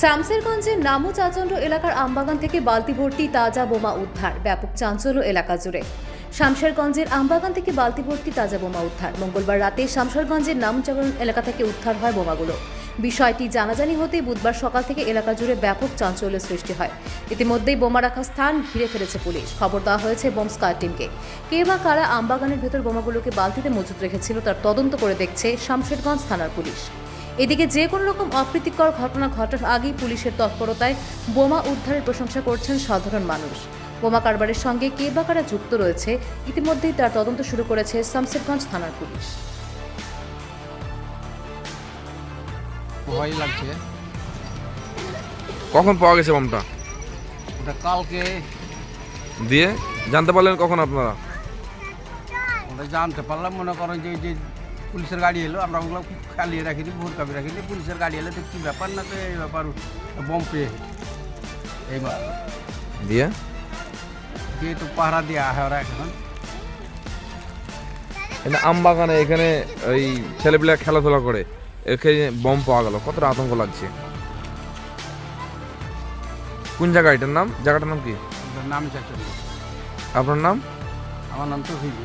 শামসেরগঞ্জের নামু চাচণ্ড এলাকার আমবাগান থেকে বালতি ভর্তি তাজা বোমা উদ্ধার। ব্যাপক চাঞ্চল্য এলাকা জুড়ে। শামশেরগঞ্জের আমবাগান থেকে বালতি ভর্তি তাজা বোমা উদ্ধার। মঙ্গলবার রাতে শামশেরগঞ্জের নামচাগরণ এলাকা থেকে উদ্ধার হয় বোমাগুলো। বিষয়টি জানাজানি হতেই বুধবার সকাল থেকে এলাকা জুড়ে ব্যাপক চাঞ্চল্যের সৃষ্টি হয়। ইতিমধ্যেই বোমা রাখার স্থান ঘিরে ফেলেছে পুলিশ। খবর দেওয়া হয়েছে বোম স্কোয়াড টিমকে। কে বা কারা আমবাগানের ভেতর বোমাগুলোকে বালতিতে মজুত রেখেছিল তার তদন্ত করে দেখছে শামশেরগঞ্জ থানার পুলিশ। এদিকে যে কোনো রকম অপ্রীতিকর ঘটনা ঘটার আগেই পুলিশের তৎপরতায় বোমা উদ্ধারের প্রশংসা করছেন সাধারণ মানুষ। বোমা কারবারের সঙ্গে কে বা কারা যুক্ত রয়েছে ইতিমধ্যেই তার তদন্ত শুরু করেছে শামসেরগঞ্জ থানার পুলিশ। ভয় লাগছে। কখন পাওয়া গেছে বোমটা? ওটা কালকে। দিয়ে জানতে পারলেন কখন আপনারা? ওটা জানতে পারলাম মনে করেন যে এই যে পুলিশের গাড়ি এলো আমরা ওগুলো খালিয়ে রাখিনি ভোর কাপি রাখিনি। পুলিশের গাড়ি এলো তো কী ব্যাপার না তো এই ব্যাপার বম পেয়ে এইবার। দিয়ে? দিয়ে তো পাহারা দিয়ে হয় ওরা এখন। আম বাগানে এখানে ওই ছেলেপিলা খেলাধুলা করে এখানে বম পাওয়া গেল কতটা আতঙ্ক লাগছে? কোন জায়গা এটার নাম? জায়গাটার নাম কি? নাম আপনার নাম? আমার নাম তো হইবে